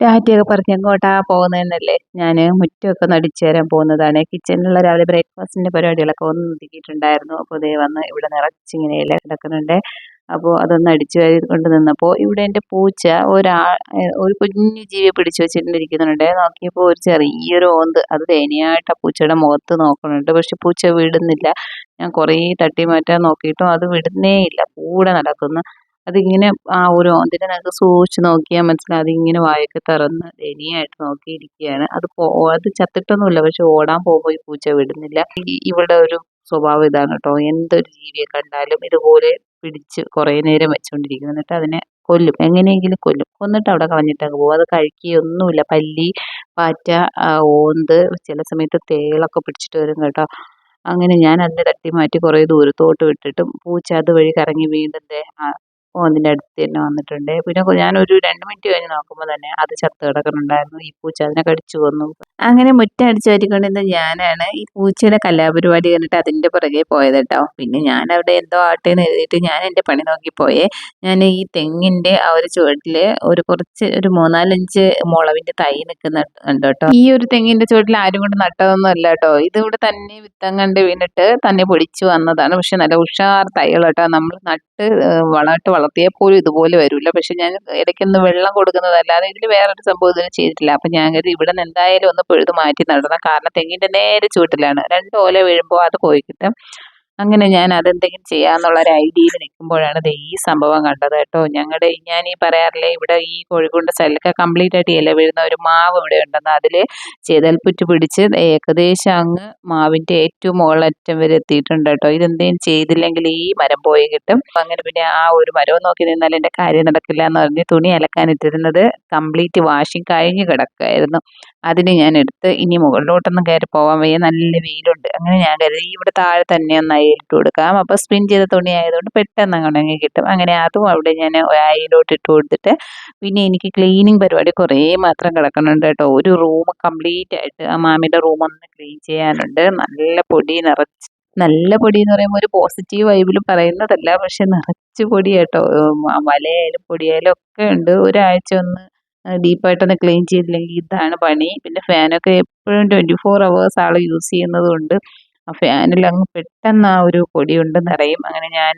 ടാറ്റയൊക്കെ പറഞ്ഞ് എങ്ങോട്ടാ പോകുന്നതെന്നല്ലേ? ഞാൻ മുറ്റമൊക്കെ ഒന്ന് അടിച്ചു തരാൻ പോകുന്നതാണ്. കിച്ചണിലുള്ള രാവിലെ ബ്രേക്ക്ഫാസ്റ്റിന്റെ പരിപാടികളൊക്കെ ഒന്ന് ഒതുക്കിയിട്ടുണ്ടായിരുന്നു. അപ്പോൾ ദേ വന്ന് ഇവിടെ നിറച്ചിങ്ങനെ ഇല കിടക്കുന്നുണ്ട്. അപ്പോൾ അതൊന്ന് അടിച്ചു കൊണ്ട് നിന്നപ്പോൾ ഇവിടെ എന്റെ പൂച്ച ഒരാ ഒരു കുഞ്ഞു ജീവിയെ പിടിച്ചു വെച്ചിട്ടിരിക്കുന്നുണ്ട്. നോക്കിയപ്പോൾ ഒരു ചെറിയൊരു ഓന്ത് അത് ദയനീയമായിട്ട് ആ പൂച്ചയുടെ മുഖത്ത് നോക്കുന്നുണ്ട്. പക്ഷെ പൂച്ച വിടുന്നില്ല. ഞാൻ കുറേ തട്ടി മാറ്റാൻ നോക്കിയിട്ടും അത് വിടുന്നേ ഇല്ല കൂടെ നടക്കുന്നു. അതിങ്ങനെ ആ ഒരു ഓന്തിനെ നമുക്ക് സൂക്ഷിച്ച് നോക്കിയാൽ മനസ്സിലാവും. അതിങ്ങനെ വായൊക്കെ തുറന്ന് ദയനീയമായിട്ട് നോക്കിയിരിക്കുകയാണ്. അത് അത് ചത്തിട്ടൊന്നുമില്ല. പക്ഷെ ഓടാൻ പോകുമ്പോൾ ഈ പൂച്ച വിടുന്നില്ല. ഇവിടെ ഒരു സ്വഭാവം ഇതാണ് കേട്ടോ. എന്തൊരു ജീവിയെ കണ്ടാലും ഇതുപോലെ പിടിച്ച് കുറേ നേരം വെച്ചുകൊണ്ടിരിക്കും എന്നിട്ട് അതിനെ കൊല്ലും. എങ്ങനെയെങ്കിലും കൊല്ലും. കൊന്നിട്ട് അവിടെ കളഞ്ഞിട്ടങ്ങ് പോകും. അത് കഴിക്കുകയൊന്നുമില്ല. പല്ലി പാറ്റ ഓന്ത് ചില സമയത്ത് തേളൊക്കെ പിടിച്ചിട്ട് വരും കേട്ടോ. അങ്ങനെ ഞാൻ അതിനെ തട്ടി മാറ്റി കുറേ ദൂരത്തോട്ട് വിട്ടിട്ടും പൂച്ച അത് വഴി കറങ്ങി വീണ്ടും ആ അടുത്ത് തന്നെ വന്നിട്ടുണ്ട്. പിന്നെ ഞാനൊരു രണ്ട് മിനിറ്റ് കഴിഞ്ഞ് നോക്കുമ്പോൾ തന്നെ അത് ചത്ത് കിടക്കുന്നുണ്ടായിരുന്നു. ഈ പൂച്ച അതിനെ കടിച്ചു കൊന്നു. അങ്ങനെ മുറ്റം അടിച്ചു വാരിക്കൊണ്ടിരുന്ന ഞാനാണ് ഈ പൂച്ചയുടെ കലാപരിപാടി കണ്ടിട്ട് അതിന്റെ പുറകെ പോയത് കേട്ടോ. പിന്നെ ഞാൻ അവിടെ എന്തോ ആട്ടെ എന്ന് എഴുതിയിട്ട് ഞാൻ എന്റെ പണി നോക്കി പോയേ. ഞാൻ ഈ തെങ്ങിന്റെ ആ ഒരു ചുവട്ടിൽ ഒരു കുറച്ച് ഒരു മൂന്നാലഞ്ച് മുളവിന്റെ തൈ നിൽക്കുന്നുണ്ട് കേട്ടോ. ഈ ഒരു തെങ്ങിന്റെ ചുവട്ടിൽ ആരും കൊണ്ട് നട്ടതൊന്നും അല്ല കേട്ടോ. ഇത് ഇവിടെ തന്നെ വിത്തം കണ്ട് വീണിട്ട് തന്നെ പൊടിച്ചു വന്നതാണ്. പക്ഷെ നല്ല ഉഷാർ തൈകൾ കേട്ടോ. നമ്മൾ നട്ട് വളമിട്ട് വളമിട്ട് വളർത്തിയാൽ പോലും ഇതുപോലെ വരില്ല പക്ഷെ ഞാൻ ഇടയ്ക്കൊന്ന് വെള്ളം കൊടുക്കുന്നതല്ലാതെ ഇതിൽ വേറൊരു സംഭവം ഇതിന് ചെയ്തിട്ടില്ല. അപ്പം ഞാൻ കരുതി ഇവിടെ നിന്ന് എന്തായാലും ഒന്ന് പൊഴുത് മാറ്റി നടണം. കാരണം തെങ്ങിന്റെ നേരെ ചുവട്ടിലാണ്. രണ്ട് ഓല വീഴുമ്പോൾ അത് പോയി കിട്ടും. അങ്ങനെ ഞാൻ അതെന്തെങ്കിലും ചെയ്യാന്നുള്ള ഒരു ഐഡിയയിൽ നിൽക്കുമ്പോഴാണ് ഇത് ഈ സംഭവം കണ്ടത് കേട്ടോ. ഞങ്ങളുടെ ഞാൻ ഈ പറയാറില്ലേ ഇവിടെ ഈ കോഴിക്കോട് സൈഡിലൊക്കെ കംപ്ലീറ്റ് ആയിട്ട് ഇല വീഴുന്ന ഒരു മാവ് ഇവിടെ ഉണ്ടെന്ന്. അതിൽ ചെതൽപ്പുറ്റ് പിടിച്ച് ഏകദേശം അങ്ങ് മാവിന്റെ ഏറ്റവും മുകളറ്റം വരെ എത്തിയിട്ടുണ്ട് കേട്ടോ. ഇതെന്തെങ്കിലും ചെയ്തില്ലെങ്കിൽ ഈ മരം പോയി കിട്ടും. അങ്ങനെ പിന്നെ ആ ഒരു മരവും നോക്കി നിന്നാൽ എന്റെ കാര്യം നടക്കില്ല എന്ന് പറഞ്ഞ് തുണി അലക്കാനിട്ടിരുന്നത് കംപ്ലീറ്റ് വാഷിംഗ് കഴിഞ്ഞ് കിടക്കുകയായിരുന്നു അതിന് ഞാൻ എടുത്ത് ഇനി മുകളിലോട്ടൊന്നും കയറി പോകാൻ വയ്യ. നല്ല വെയിലുണ്ട്. അങ്ങനെ ഞാൻ കരുതി ഇവിടെ താഴെ തന്നെ ഒന്ന് അയലിട്ട് കൊടുക്കാം. അപ്പോൾ സ്പിൻ ചെയ്ത തുണി ആയതുകൊണ്ട് പെട്ടെന്ന് അങ്ങ് ഉണങ്ങി കിട്ടും. അങ്ങനെ അതും അവിടെ ഞാൻ അയലോട്ട് ഇട്ട് കൊടുത്തിട്ട് പിന്നെ എനിക്ക് ക്ലീനിങ് പരിപാടി കുറേ മാത്രം കിടക്കുന്നുണ്ട് കേട്ടോ. ഒരു റൂം കംപ്ലീറ്റ് ആയിട്ട് ആ മാമിയുടെ റൂം ഒന്ന് ക്ലീൻ ചെയ്യാനുണ്ട്. നല്ല പൊടി നിറച്ച് നല്ല പൊടി എന്ന് പറയുമ്പോൾ ഒരു പോസിറ്റീവ് വൈബിൽ പറയുന്നതല്ല പക്ഷെ നിറച്ച് പൊടി കേട്ടോ. വലയായാലും പൊടിയായാലും ഒക്കെ ഉണ്ട്. ഒരാഴ്ച ഒന്ന് ഡീപ്പായിട്ടൊന്ന് ക്ലീൻ ചെയ്തില്ലെങ്കിൽ ഇതാണ് പണി. പിന്നെ ഫാനൊക്കെ എപ്പോഴും twenty four hours all use ചെയ്യുന്നത് കൊണ്ട് ആ ഫാനിൽ അങ്ങ് പെട്ടെന്ന് ആ ഒരു പൊടി കൊണ്ട് നിറയും. അങ്ങനെ ഞാൻ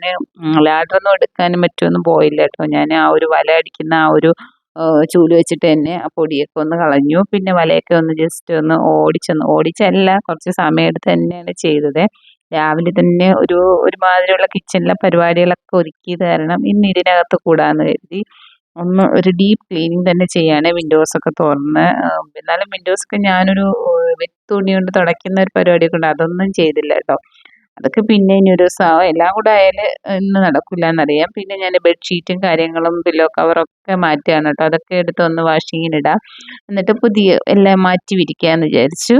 ലാഡറൊന്നും എടുക്കാനും മറ്റൊന്നും പോയില്ല കേട്ടോ. ഞാൻ ആ ഒരു വല അടിക്കുന്ന ആ ഒരു ചൂൽ വെച്ചിട്ട് തന്നെ ആ പൊടിയൊക്കെ ഒന്ന് കളഞ്ഞു. പിന്നെ വലയൊക്കെ ഒന്ന് ജസ്റ്റ് ഒന്ന് ഓടിച്ചൊന്ന് ഓടിച്ചല്ല കുറച്ച് സമയം എടുത്ത് തന്നെയാണ് ചെയ്തത്. രാവിലെ തന്നെ ഒരു ഒരുമാതിരിയുള്ള കിച്ചണിലെ പരിപാടികളൊക്കെ ഒരുക്കി തരണം. ഇന്ന് ഇതിനകത്ത് കൂടാന്ന് കരുതി. ഒന്ന് ഒരു ഡീപ്പ് ക്ലീനിങ് തന്നെ ചെയ്യാണ്. വിൻഡോസ് ഒക്കെ തുറന്ന് എന്നാലും വിൻഡോസ് ഒക്കെ ഞാനൊരു തുണി കൊണ്ട് തുടയ്ക്കുന്ന ഒരു പരിപാടിയൊക്കെ ഉണ്ട്. അതൊന്നും ചെയ്തില്ല കേട്ടോ. അതൊക്കെ പിന്നെ ഇനി ഒരു ദിവസം എല്ലാം കൂടെ ആയാൽ ഇന്ന് നടക്കില്ല എന്നറിയാം പിന്നെ ഞാൻ ബെഡ്ഷീറ്റും കാര്യങ്ങളും പില്ലോ കവറൊക്കെ മാറ്റുകയാണ് കേട്ടോ. അതൊക്കെ എടുത്ത് ഒന്ന് വാഷിങ്ങിനിടാം എന്നിട്ട് പുതിയ എല്ലാം മാറ്റി വിരിക്കാമെന്ന് വിചാരിച്ചു.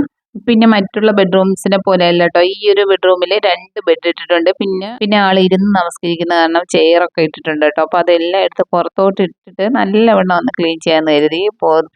പിന്നെ മറ്റുള്ള ബെഡ്റൂംസിനെ പോലെ അല്ല കേട്ടോ ഈ ഒരു ബെഡ്റൂമിൽ രണ്ട് ബെഡ് ഇട്ടിട്ടുണ്ട്. പിന്നെ പിന്നെ ആൾ ഇരുന്ന് നമസ്കരിക്കുന്ന കാരണം ചെയറൊക്കെ ഇട്ടിട്ടുണ്ട് കേട്ടോ അപ്പോൾ അതെല്ലാം എടുത്ത് പുറത്തോട്ട് ഇട്ടിട്ട് നല്ലവണ്ണം ഒന്ന് ക്ലീൻ ചെയ്യാന്ന് കരുതി.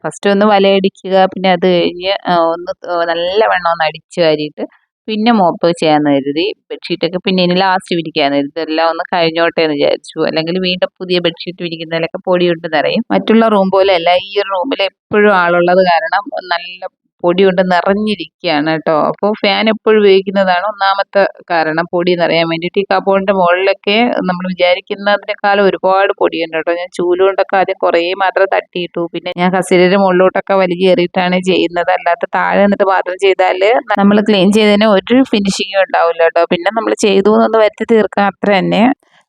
ഫസ്റ്റ് ഒന്ന് വലയടിക്കുക പിന്നെ അത് കഴിഞ്ഞ് ഒന്ന് നല്ലവണ്ണം ഒന്ന് അടിച്ചു വാരിയിട്ട് പിന്നെ മോപ്പ് ചെയ്യാന്ന് കരുതി. ബെഡ്ഷീറ്റൊക്കെ പിന്നെ ഇനി ലാസ്റ്റ് വിരിക്കാന്ന് കരുതി. എല്ലാം ഒന്ന് കഴിഞ്ഞോട്ടെ എന്ന് വിചാരിച്ചു. അല്ലെങ്കിൽ വീണ്ടും പുതിയ ബെഡ്ഷീറ്റ് വിരിക്കുന്നതിലൊക്കെ പൊടി കൊണ്ട് നിറയും മറ്റുള്ള റൂം പോലെ അല്ല ഈ ഒരു റൂമിൽ എപ്പോഴും ആളുള്ളത് കാരണം നല്ല പൊടി കൊണ്ട് നിറഞ്ഞിരിക്കുകയാണ് കേട്ടോ. അപ്പോൾ ഫാൻ എപ്പോഴും ഉപയോഗിക്കുന്നതാണ് ഒന്നാമത്തെ കാരണം. പൊടി നിറയാൻ വേണ്ടിയിട്ട് ഈ കബോർഡിന്റെ മുകളിലൊക്കെ നമ്മൾ വിചാരിക്കുന്നതിനേക്കാളും ഒരുപാട് പൊടിയുണ്ട് കേട്ടോ. ഞാൻ ചൂലുകൊണ്ടൊക്കെ ആദ്യം കുറേ മാത്രം തട്ടിയിട്ടു. പിന്നെ ഞാൻ കസേരയുടെ മുകളിലോട്ടൊക്കെ വലിയ കയറിയിട്ടാണ് ചെയ്യുന്നത്. അല്ലാത്ത താഴെ നിന്നിട്ട് മാത്രം ചെയ്താൽ നമ്മൾ ക്ലീൻ ചെയ്തതിന് ഒരു ഫിനിഷിങ്ങും ഉണ്ടാവില്ല കേട്ടോ. പിന്നെ നമ്മൾ ചെയ്തു എന്നൊന്ന് വരുത്തി തീർക്കാം അത്ര തന്നെ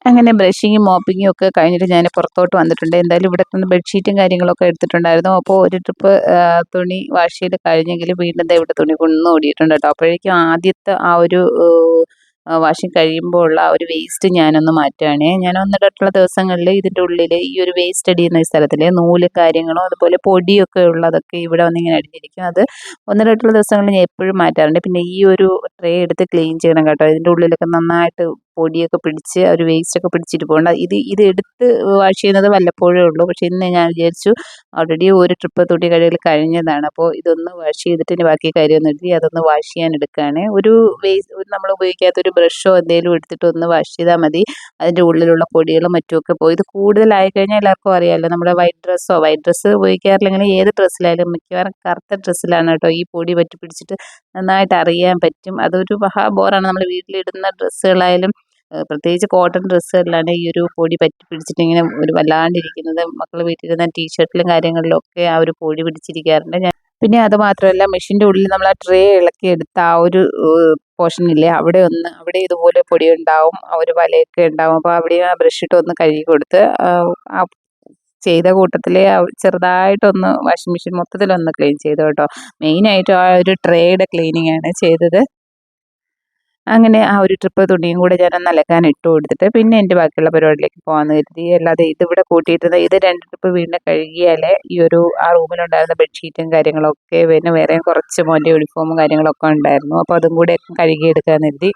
അങ്ങനെ ബ്രഷിങ്ങും മോപ്പിങ്ങും ഒക്കെ കഴിഞ്ഞിട്ട് ഞാൻ പുറത്തോട്ട് വന്നിട്ടുണ്ട്. എന്തായാലും ഇവിടെ നിന്ന് ബെഡ്ഷീറ്റും കാര്യങ്ങളൊക്കെ എടുത്തിട്ടുണ്ടായിരുന്നു. അപ്പോൾ ഒരു ട്രിപ്പ് തുണി വാഷ് ചെയ്ത് കഴിഞ്ഞെങ്കിൽ വീണ്ടും ഇവിടെ തുണി കൊണ്ടു ഓടിയിട്ടുണ്ട് കേട്ടോ. അപ്പോഴേക്കും ആദ്യത്തെ ആ ഒരു വാഷിംഗ് കഴിയുമ്പോൾ ഉള്ള ആ ഒരു വേസ്റ്റ് ഞാനൊന്ന് മാറ്റുകയാണേ. ഞാൻ ഒന്നിടട്ടുള്ള ദിവസങ്ങളിൽ ഇതിന്റെ ഉള്ളിൽ ഈ ഒരു വേസ്റ്റ് അടിയുന്ന സ്ഥലത്തിൽ നൂൽ കാര്യങ്ങളും അതുപോലെ പൊടിയൊക്കെ ഉള്ളതൊക്കെ ഇവിടെ വന്നിങ്ങനെ അടിഞ്ഞിരിക്കും. അത് ഒന്നിടട്ടുള്ള ദിവസങ്ങളിൽ ഞാൻ എപ്പോഴും മാറ്റാറുണ്ട്. പിന്നെ ഈ ഒരു ട്രേ എടുത്ത് ക്ലീൻ ചെയ്യണം കേട്ടോ. ഇതിന്റെ ഉള്ളിലൊക്കെ നന്നായിട്ട് പൊടിയൊക്കെ പിടിച്ച് അവർ വേസ്റ്റ് ഒക്കെ പിടിച്ചിട്ട് പിടിച്ചിരിപ്പുണ്ട് ഇത് ഇത് എടുത്ത് വാഷ് ചെയ്യുന്നത് വല്ലപ്പോഴേ ഉള്ളൂ. പക്ഷെ ഇന്ന് ഞാൻ വിചാരിച്ചു ഓൾറെഡി ഒരു ട്രിപ്പ് തൊട്ടി കഴുകൽ കഴിഞ്ഞതാണ്. അപ്പോൾ ഇതൊന്ന് വാഷ് ചെയ്തിട്ട് ഇനി ബാക്കി കാര്യമൊന്നും എഴുതി അതൊന്ന് വാഷ് ചെയ്യാൻ എടുക്കുകയാണ്. ഒരു വേസ്റ്റ് നമ്മൾ ഉപയോഗിക്കാത്ത ഒരു ബ്രഷോ എന്തെങ്കിലും എടുത്തിട്ട് ഒന്ന് വാഷ് ചെയ്താൽ മതി. അതിന്റെ ഉള്ളിലുള്ള പൊടികളും മറ്റുമൊക്കെ പോയി. ഇത് കൂടുതലായി കഴിഞ്ഞാൽ എല്ലാവർക്കും അറിയാമല്ലോ നമ്മുടെ വൈറ്റ് ഡ്രസ്സോ വൈറ്റ് ഡ്രസ്സ് ഉപയോഗിക്കാറില്ലെങ്കിൽ ഏത് ഡ്രസ്സിലായാലും മിക്കവാറും കറുത്ത ഡ്രസ്സിലാണ് കേട്ടോ ഈ പൊടി പറ്റി പിടിച്ചിട്ട് നന്നായിട്ട് അറിയാൻ പറ്റും. അതൊരു മഹാബോറാണ് നമ്മൾ വീട്ടിലിടുന്ന ഡ്രസ്സുകളായാലും പ്രത്യേകിച്ച് കോട്ടൺ ഡ്രസ്സുകളിലാണ് ഈ ഒരു പൊടി പറ്റി പിടിച്ചിട്ട് ഇങ്ങനെ ഒരു വല്ലാണ്ടിരിക്കുന്നത് മക്കൾ വീട്ടിലിരുന്ന ടീഷർട്ടിലും കാര്യങ്ങളിലും ഒക്കെ ആ ഒരു പൊടി പിടിച്ചിരിക്കാറുണ്ട്. ഞാൻ പിന്നെ അത് മാത്രമല്ല മെഷീന്റെ ഉള്ളിൽ നമ്മൾ ആ ട്രേ ഇളക്കി എടുത്ത ആ ഒരു പോർഷനില്ലേ അവിടെ ഒന്ന് അവിടെ ഇതുപോലെ പൊടി ഉണ്ടാവും ആ ഒരു വലയൊക്കെ ഉണ്ടാവും. അപ്പോൾ അവിടെ ആ ബ്രഷ് ഇട്ട് ഒന്ന് കഴുകി കൊടുത്ത് ആ ചെയ്ത കൂട്ടത്തിൽ ചെറുതായിട്ടൊന്ന് വാഷിംഗ് മെഷീൻ മൊത്തത്തിലൊന്ന് ക്ലീൻ ചെയ്തു കേട്ടോ. മെയിനായിട്ടും ആ ഒരു ട്രേയുടെ ക്ലീനിങ് ആണ് ചെയ്തത്. അങ്ങനെ ആ ഒരു ട്രിപ്പ് തുണിയും കൂടെ ഞാൻ അലക്കാൻ ഇട്ട് കൊടുത്തിട്ട് പിന്നെ എന്റെ ബാക്കിയുള്ള പരിപാടിയിലേക്ക് പോകാമെന്ന് കരുതി. അല്ലാതെ ഇതിവിടെ കൂട്ടിയിട്ടത് ഇത് രണ്ട് ട്രിപ്പ് വീണ്ടും കഴുകിയാലേ ഈ ഒരു ആ റൂമിലുണ്ടായിരുന്ന ബെഡ്ഷീറ്റും കാര്യങ്ങളൊക്കെ പിന്നെ വേറെ കുറച്ച് മോന്റെ യൂണിഫോമും കാര്യങ്ങളൊക്കെ ഉണ്ടായിരുന്നു. അപ്പോൾ അതും കൂടെ കഴുകിയെടുക്കാമെന്ന് കരുതി.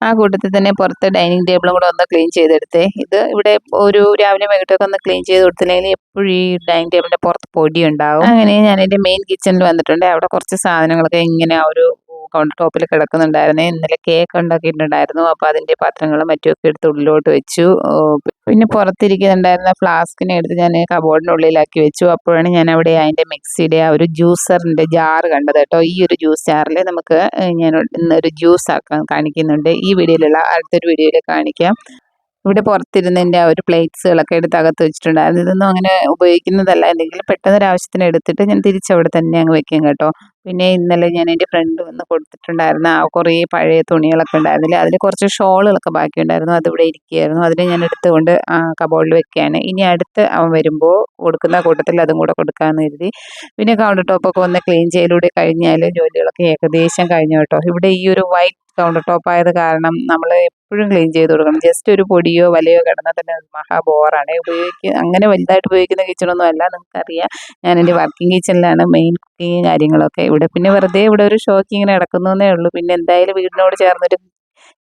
ആ കൂട്ടത്തിൽ തന്നെ പുറത്ത് ഡൈനിങ് ടേബിളും കൂടെ ഒന്ന് ക്ലീൻ ചെയ്തെടുത്തേ. ഇത് ഇവിടെ ഒരു രാവിലെ വൈകിട്ടൊക്കെ ഒന്ന് ക്ലീൻ ചെയ്ത് കൊടുത്തില്ലെങ്കിൽ എപ്പോഴും ഈ ഡൈനിങ് ടേബിളിന്റെ പുറത്ത് പൊടി ഉണ്ടാവും. അങ്ങനെ ഞാൻ എന്റെ മെയിൻ കിച്ചണിൽ വന്നിട്ടുണ്ട്. അവിടെ കുറച്ച് സാധനങ്ങളൊക്കെ ഇങ്ങനെ ഒരു കൗണ്ടർ ടോപ്പിൽ കിടക്കുന്നുണ്ടായിരുന്നേ. ഇന്നലെ കേക്ക് ഉണ്ടാക്കിയിട്ടുണ്ടായിരുന്നു. അപ്പോൾ അതിന്റെ പാത്രങ്ങളും മറ്റുമൊക്കെ എടുത്ത് ഉള്ളിലോട്ട് വെച്ചു. പിന്നെ പുറത്തിരിക്കുന്നുണ്ടായിരുന്ന ഫ്ലാസ്കിനെ എടുത്ത് ഞാൻ കബോർഡിന്റെ ഉള്ളിലാക്കി വെച്ചു. അപ്പോഴാണ് ഞാൻ അവിടെ അതിന്റെ മിക്സിയുടെ ആ ഒരു ജ്യൂസറിന്റെ ജാർ കണ്ടത് കേട്ടോ. ഈ ഒരു ജ്യൂസ് ജാറിൽ നമുക്ക് ഞാൻ ഇന്നൊരു ജ്യൂസ് ആക്കാൻ കാണിക്കുന്നുണ്ട്. ഈ വീഡിയോയിലുള്ള അടുത്തൊരു വീഡിയോയിൽ കാണിക്കാം. ഇവിടെ പുറത്തിരുന്നതിന്റെ ആ ഒരു പ്ലേറ്റ്സുകളൊക്കെ എടുത്ത് അകത്ത് വെച്ചിട്ടുണ്ടായിരുന്നു. ഇതൊന്നും അങ്ങനെ ഉപയോഗിക്കുന്നതല്ല. എന്തെങ്കിലും പെട്ടെന്ന് ഒരു ആവശ്യത്തിന് എടുത്തിട്ട് ഞാൻ തിരിച്ചവിടെ തന്നെ അങ്ങ് വെക്കും കേട്ടോ. പിന്നെ ഇന്നലെ ഞാൻ എന്റെ ഫ്രണ്ട് വന്ന് കൊടുത്തിട്ടുണ്ടായിരുന്ന ആ കുറേ പഴയ തുണികളൊക്കെ ഉണ്ടായിരുന്നില്ലേ? അതിൽ കുറച്ച് ഷോളുകളൊക്കെ ബാക്കിയുണ്ടായിരുന്നു. അതിവിടെ ഇരിക്കുകയായിരുന്നു. അതിനെ ഞാൻ എടുത്തുകൊണ്ട് കബോർഡിൽ വെക്കുകയാണ്. ഇനി അടുത്ത് അവൻ വരുമ്പോൾ കൊടുക്കുന്ന കൂട്ടത്തിൽ അതും കൂടെ കൊടുക്കാമെന്ന് കരുതി. പിന്നെ കൗണ്ടർ ടോപ്പൊക്കെ ഒന്ന് ക്ലീൻ ചെയ്യലൂടെ കഴിഞ്ഞാൽ ജോലികളൊക്കെ ഏകദേശം കഴിഞ്ഞു കേട്ടോ. ഇവിടെ ഈ ഒരു വൈറ്റ് കൗണ്ടർ ടോപ്പ് ആയത് കാരണം നമ്മൾ എപ്പോഴും ക്ലീൻ ചെയ്ത് കൊടുക്കണം. ജസ്റ്റ് ഒരു പൊടിയോ വലയോ കിടന്നാൽ തന്നെ മഹാ ബോറാണ് ഉപയോഗിക്കുക അങ്ങനെ വലുതായിട്ട് ഉപയോഗിക്കുന്ന കിച്ചണൊന്നും അല്ല നിങ്ങൾക്കറിയാം. ഞാൻ എന്റെ വർക്കിംഗ് കിച്ചണിലാണ് മെയിൻ കുക്കിങ് കാര്യങ്ങളൊക്കെ. ഇവിടെ പിന്നെ വെറുതെ ഇവിടെ ഒരു ഷോക്ക് ഇങ്ങനെ കിടക്കുന്നേ ഉള്ളൂ. പിന്നെ എന്തായാലും വീടിനോട് ചേർന്നൊരു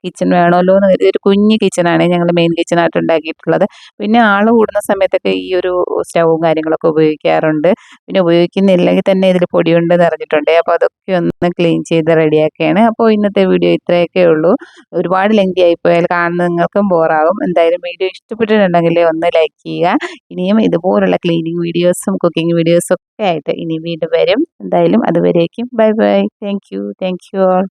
കിച്ചൺ വേണമല്ലോ എന്ന് കരുതി. ഒരു കുഞ്ഞ് കിച്ചണാണ് ഞങ്ങൾ മെയിൻ കിച്ചണായിട്ട് ഉണ്ടാക്കിയിട്ടുള്ളത്. പിന്നെ ആൾ കൂടുന്ന സമയത്തൊക്കെ ഈ ഒരു സ്റ്റൗവും കാര്യങ്ങളൊക്കെ ഉപയോഗിക്കാറുണ്ട്. പിന്നെ ഉപയോഗിക്കുന്നില്ലെങ്കിൽ തന്നെ ഇതിൽ പൊടിയുണ്ട് നിറഞ്ഞിട്ടുണ്ട് അപ്പോൾ അതൊക്കെ ഒന്ന് ക്ലീൻ ചെയ്ത് റെഡിയാക്കുകയാണ് അപ്പോൾ ഇന്നത്തെ വീഡിയോ ഇത്രയൊക്കെ ഉള്ളൂ. ഒരുപാട് ലെങ്തി ആയിപ്പോയാൽ കാണുന്ന നിങ്ങൾക്കും ബോറാവും എന്തായാലും വീഡിയോ ഇഷ്ടപ്പെട്ടിട്ടുണ്ടെങ്കിൽ ഒന്ന് ലൈക്ക് ചെയ്യുക. ഇനിയും ഇതുപോലുള്ള ക്ലീനിങ് വീഡിയോസും കുക്കിംഗ് വീഡിയോസും ഒക്കെ ആയിട്ട് ഇനി വീണ്ടും വരും. എന്തായാലും അതുവരേക്കും. Bye bye thank you thank you all